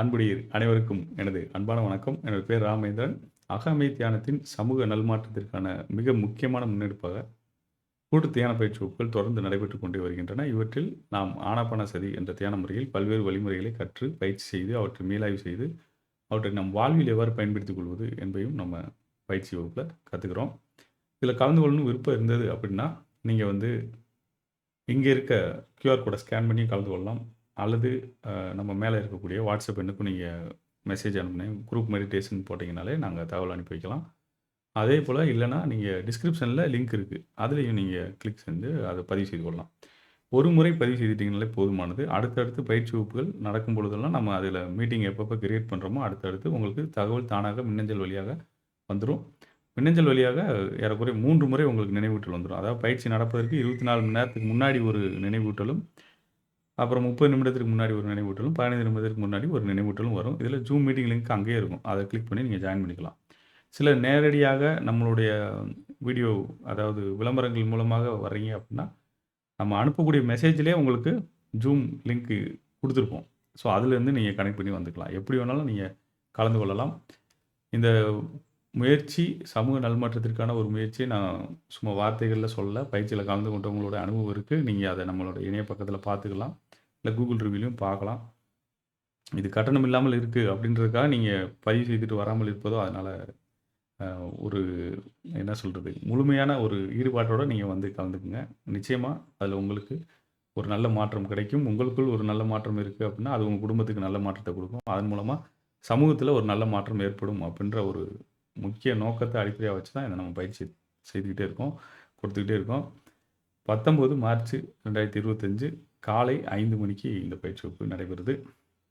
அன்புடையீர் அனைவருக்கும் எனது அன்பான வணக்கம். எனது பேர் ராமேந்திரன். அகமை தியானத்தின் சமூக நல்மாற்றத்திற்கான மிக முக்கியமான முன்னெடுப்பாக கூட்டு தியான பயிற்சி வகுப்புகள் தொடர்ந்து நடைபெற்றுக் கொண்டே வருகின்றன. இவற்றில் நாம் ஆனாபான சதி என்ற தியான முறையில் பல்வேறு வழிமுறைகளை கற்று பயிற்சி செய்து அவற்றை மீளாய்வு செய்து அவற்றை நம் வாழ்வில் எவ்வாறு பயன்படுத்திக் கொள்வது என்பதையும் நம்ம பயிற்சி வகுப்பில் கற்றுக்கிறோம் இதில் கலந்து கொள்ளணும் விருப்பம் இருந்தது அப்படின்னா நீங்கள் வந்து இங்கே இருக்க கியூஆர் கோடை ஸ்கேன் பண்ணி கலந்து கொள்ளலாம். அல்லது நம்ம மேலே இருக்கக்கூடிய வாட்ஸ்அப் எண்ணுக்கும் நீங்கள் மெசேஜ் அனுப்புனேன் குரூப் மெடிடேஷன் போட்டிங்கனாலே நாங்கள் தகவல் அனுப்பி வைக்கலாம். அதே போல் இல்லைனா நீங்கள் டிஸ்கிரிப்ஷனில் லிங்க் இருக்குது அதுலேயும் நீங்கள் கிளிக் செஞ்சு அதை பதிவு செய்து கொள்ளலாம். ஒரு முறை பதிவு செய்துட்டிங்கனாலே போதுமானது. அடுத்தடுத்து பயிற்சி வகுப்புகள் நடக்கும் பொழுதெல்லாம் நம்ம அதில் மீட்டிங் எப்பப்போ கிரியேட் பண்ணுறோமோ அடுத்தடுத்து உங்களுக்கு தகவல் தானாக மின்னஞ்சல் வழியாக வந்துடும் மின்னஞ்சல் வழியாக ஏறக்குறைய மூன்று முறை உங்களுக்கு நினைவூட்டல் வந்துடும் அதாவது பயிற்சி நடப்பதற்கு இருபத்தி நாலு மணி நேரத்துக்கு முன்னாடி ஒரு நினைவூட்டலும் அப்புறம் முப்பது நிமிடத்துக்கு முன்னாடி ஒரு நினைவூட்டலும் பதினைந்து நிமிடத்துக்கு முன்னாடி ஒரு நினைவூட்டலும் வரும். இதில் ஜூம் மீட்டிங் லிங்க் அங்கேயே இருக்கும். அதை கிளிக் பண்ணி நீங்கள் ஜாயின் பண்ணிக்கலாம். சில நேரடியாக நம்மளுடைய வீடியோ அதாவது விளம்பரங்கள் மூலமாக வர்றீங்க அப்படின்னா நம்ம அனுப்பக்கூடிய மெசேஜ்லேயே உங்களுக்கு ஜூம் லிங்க்கு கொடுத்துருப்போம். ஸோ அதுலேருந்து நீங்கள் கனெக்ட் பண்ணி வந்துக்கலாம். எப்படி வேணாலும் நீங்கள் கலந்து கொள்ளலாம். இந்த முயற்சி சமூக நல்மாற்றத்திற்கான ஒரு முயற்சியை நான் சும்மா வார்த்தைகளில் சொல்ல பயிற்சியில் கலந்து கொண்டவங்களோட அனுபவம் இருக்குது நீங்கள் அதை நம்மளோட இணைய பக்கத்தில் பார்த்துக்கலாம். இல்லை கூகுள் ரிவ்யூலையும் பார்க்கலாம். இது கட்டணம் இல்லாமல் இருக்குது அப்படின்றதுக்காக நீங்கள் பதிவு செய்துட்டு வராமல் இருப்பதோ அதனால் ஒரு என்ன சொல்கிறது முழுமையான ஒரு ஈடுபாட்டோடு நீங்கள் வந்து கலந்துக்குங்க. நிச்சயமாக அதில் உங்களுக்கு ஒரு நல்ல மாற்றம் கிடைக்கும். உங்களுக்குள் ஒரு நல்ல மாற்றம் இருக்குது அப்படின்னா அது உங்கள் குடும்பத்துக்கு நல்ல மாற்றத்தை கொடுக்கும். அதன் மூலமாக சமூகத்தில் ஒரு நல்ல மாற்றம் ஏற்படும் அப்படின்ற ஒரு முக்கிய நோக்கத்தை அடிப்படையாக வச்சு தான் இதை நம்ம பயிற்சி செய்துக்கிட்டே இருக்கோம் கொடுத்துக்கிட்டே இருக்கோம். பத்தொம்போது மார்ச் ரெண்டாயிரத்தி இருபத்தஞ்சு காலை ஐந்து மணிக்கு இந்த பயிற்சி வகுப்பு நடைபெறுது.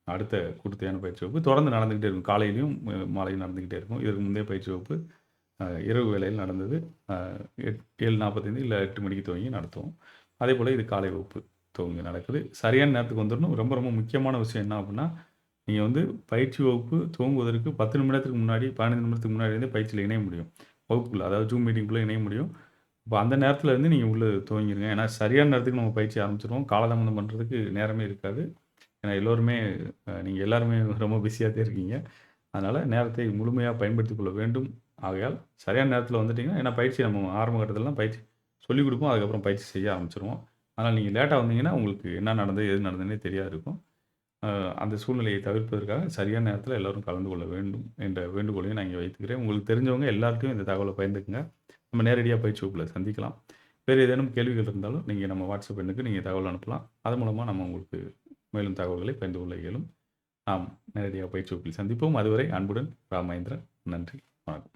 அடுத்த கூட்டுத்தையான பயிற்சி வகுப்பு தொடர்ந்து நடந்துக்கிட்டே இருக்கும். காலையிலையும் மாலையும் நடந்துக்கிட்டே இருக்கும். இதற்கு முந்தைய பயிற்சி வகுப்பு இரவு வேளையில் நடந்தது. எட் ஏழு நாற்பத்தைந்து இல்லை எட்டு மணிக்கு துவங்கி நடத்துவோம். அதே போல் இது காலை வகுப்பு துவங்கி நடக்குது. சரியான நேரத்துக்கு வந்துடணும். ரொம்ப ரொம்ப முக்கியமான விஷயம் என்ன அப்படின்னா நீங்கள் வந்து பயிற்சி வகுப்பு துவங்குவதற்கு பத்து நிமிடத்துக்கு முன்னாடி பதினைந்து நிமிடத்துக்கு முன்னாடி இருந்து பயிற்சியில் இணைய முடியும். வகுப்புக்குள்ள அதாவது ஜூம் மீட்டிங்குள்ளே இணைய முடியும். இப்போ அந்த நேரத்தில் இருந்து நீங்கள் உள்ளே துவங்கிருங்க. ஏன்னா சரியான நேரத்துக்கு நம்ம பயிற்சி ஆரம்பிச்சிருவோம். காலதாமதம் பண்ணுறதுக்கு நேரமே இருக்காது. ஏன்னா எல்லோருமே நீங்கள் எல்லாருமே ரொம்ப பிஸியாக தான் இருக்கீங்க. அதனால் நேரத்தை முழுமையாக பயன்படுத்தி கொள்ள வேண்டும். ஆகையால் சரியான நேரத்தில் வந்துட்டிங்கன்னா ஏன்னா பயிற்சி நம்ம ஆரம்ப கட்டத்திலலாம் பயிற்சி சொல்லிக் கொடுப்போம். அதுக்கப்புறம் பயிற்சி செய்ய ஆரம்பிச்சிருவோம். அதனால் நீங்கள் லேட்டாக வந்தீங்கன்னா உங்களுக்கு என்ன நடந்தது எது நடந்ததுன்னே தெரியாது இருக்கும். அந்த சூழ்நிலையை தவிர்ப்பதற்காக சரியான நேரத்தில் எல்லோரும் கலந்து கொள்ள வேண்டும் என்ற வேண்டுகோளையும் நான் இங்கே வைத்துக்கிறேன். உங்களுக்கு தெரிஞ்சவங்க எல்லாருக்கும் இந்த தகவலை பயந்துக்குங்க நம்ம நேரடியாக பயிற்சி வகுப்பில் சந்திக்கலாம். வேறு ஏதேனும் கேள்விகள் இருந்தாலும் நீங்கள் நம்ம வாட்ஸ்அப் எண்ணுக்கு நீங்கள் தகவல் அனுப்பலாம். அது மூலமாக நம்ம உங்களுக்கு மேலும் தகவல்களை பகிர்ந்து கொள்ள இயலும். நாம் நேரடியாக பயிற்சி வகுப்பில் சந்திப்போம். அதுவரை அன்புடன் ராமேந்திரன். நன்றி. வணக்கம்.